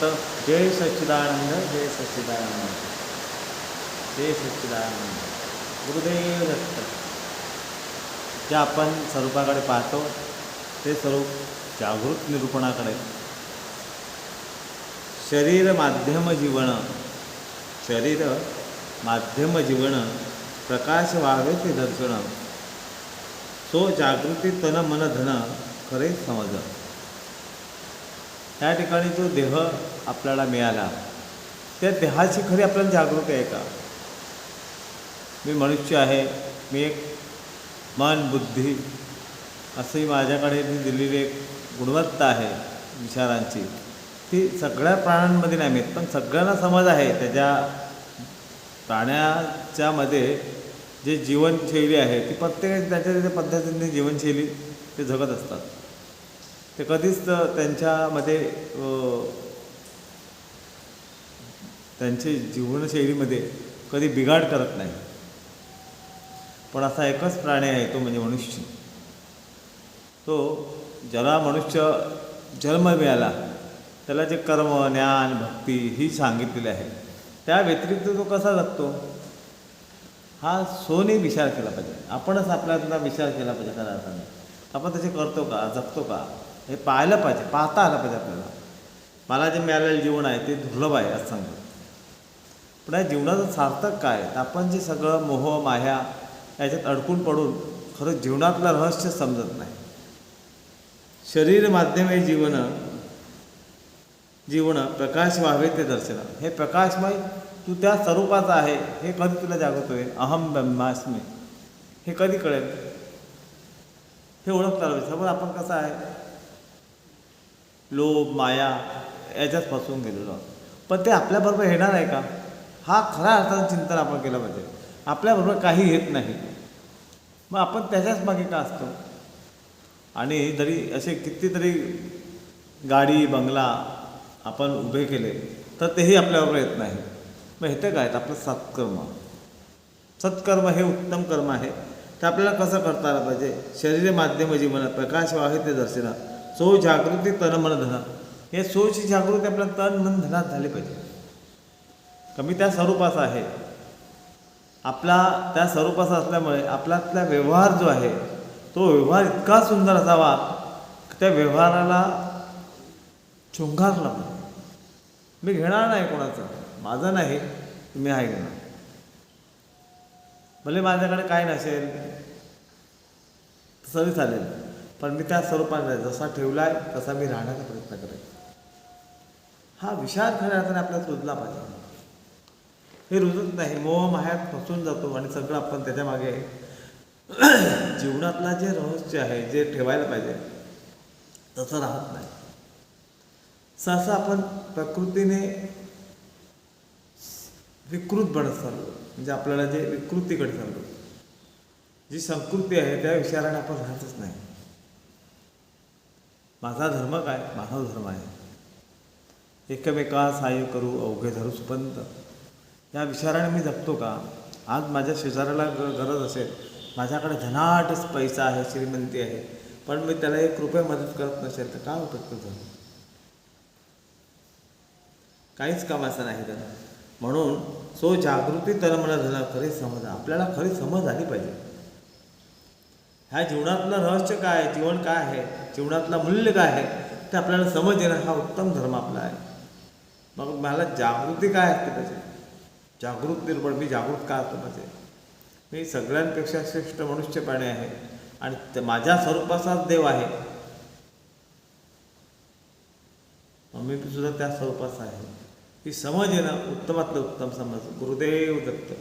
फक्त जय सच्चिदानंद जय सच्चिदानंद जय सच्चिदानंद गुरुदेव दत्त जे आपण स्वरूपाकडे पाहतो ते स्वरूप जागृत निरूपणाकडे शरीर माध्यम जीवन शरीर माध्यम जीवन प्रकाश व्हावे ते दर्शन सो जागृती तन मन धन खरे समज त्या ठिकाणी जो देह आपल्याला मिळाला त्या देहाची खरी आपल्याला जागृती आहे का? मी मनुष्य आहे मी एक मन बुद्धी अशी माझ्याकडे जी दिलेली एक गुणवत्ता आहे विचारांची. ती सगळ्या प्राण्यांमध्ये नाही मिळत पण सगळ्यांना समज आहे. त्याच्या प्राण्याच्यामध्ये जे जीवनशैली आहे ती प्रत्येकाची त्याच्या त्याच्या पद्धतीने जीवनशैली ते जगत असतात. ते कधीच तर त्यांच्यामध्ये त्यांची जीवनशैलीमध्ये कधी बिघाड करत नाही. पण असा एकच प्राणी आहे तो म्हणजे मनुष्य. तो ज्याला मनुष्य जन्म मिळाला त्याला जे कर्म ज्ञान भक्ती ही सांगितलेली आहे त्या व्यतिरिक्त तो कसा जगतो? हा सोने विचार केला पाहिजे. आपणच आपल्याला विचार केला पाहिजे खऱ्या अर्थाने. आपण त्याचे करतो का? जगतो का? हे पाहायला पाहिजे पाहता आलं पाहिजे आपल्याला. मला जे मिळालेलं जीवन आहे ते दुर्लभ आहे असं सांगतो. पण या जीवनाचं सार्थक काय तर आपण जे सगळं मोह माया याच्यात अडकून पडून खरं जीवनातलं रहस्य समजत नाही. शरीर माध्यमे जीवन जीवन प्रकाश व्हावे ते दर्शन. हे प्रकाशमय तू त्या स्वरूपाचा आहे हे कधी तुला जागृत आहे अहम ब्रह्मास्मी. हे कधी कळेल? हे ओळखता आलं आपण कसं आहे? लोभ माया याच्यात फसवून गेलेलो आहोत. पण ते आपल्याबरोबर येणार आहे का? हा खऱ्या अर्थानं चिंतन आपण केलं पाहिजे. आपल्याबरोबर काही येत नाही. मग आपण त्याच्याच मागे का असतो? आणि जरी असे कितीतरी गाडी बंगला आपण उभे केले तर तेही आपल्याबरोबर येत नाही. मग हे तर काय? आपलं सत्कर्म. सत्कर्म हे उत्तम कर्म आहे. ते आपल्याला कसं करता आलं पाहिजे? शरीर माध्यम जीवन प्रकाश वाहे ते दर्शनात सो जागृती तन मन धन. हे सोची जागृती आपल्या तन मन धनात झाली पाहिजे. कमी त्या स्वरूपाचा आहे. आपला त्या स्वरूपाचा असल्यामुळे आपल्यातला व्यवहार जो आहे तो व्यवहार इतका सुंदर असावा त्या व्यवहाराला चुंगारला पाहिजे. मी घेणार नाही कोणाचं. माझं नाही तुम्ही आहे घेणार. भले माझ्याकडे काय नसेल तसं चालेल. पण मी त्या स्वरूपाने जसा ठेवला आहे तसा मी राहण्याचा प्रयत्न करेन. हा विचार खऱ्या अर्थाने आपल्याला रुजला पाहिजे. हे रुजत नाही मोह मायात फसून जातो आणि सगळं आपण त्याच्यामागे जीवनातला जे रहस्य आहे जे ठेवायला पाहिजे तसं राहत नाही. सहसा आपण प्रकृतीने विकृत बनत चाललो म्हणजे आपल्याला जे विकृतीकडे चाललो. जी संस्कृती आहे त्या विचाराने आपण राहतच नाही. माझा धर्म काय? मानव धर्म आहे. एकमेका सहाय्य करू अवघे धरू सुपंत. या विचाराने मी जगतो का? आज माझ्या शेजाऱ्याला ग गरज असेल. माझ्याकडे धनाटच पैसा आहे श्रीमंती आहे. पण मी त्याला एक रुपये मदत करत नसेल तर काय उपयुक्त झालं? काहीच कामाचं नाही त्याला. म्हणून सो जागृती तर मला झाला खरी समज. आपल्याला खरी समज आली पाहिजे. ह्या जीवनातलं रहस्य काय आहे? जीवन काय आहे? जीवनातलं मूल्य काय आहे? ते आपल्याला समज येणं हा उत्तम धर्म आपला आहे. मग मला जागृती काय असते पाहिजे? जागृत निर्माण मी जागृत का असतो पाहिजे? मी सगळ्यांपेक्षा श्रेष्ठ मनुष्य आहे. आणि माझ्या स्वरूपाचाच देव आहे. मम्मी मी सुद्धा त्या स्वरूपाचा आहे. ही समज येणं उत्तमातलं उत्तम समज. गुरुदेव दत्त.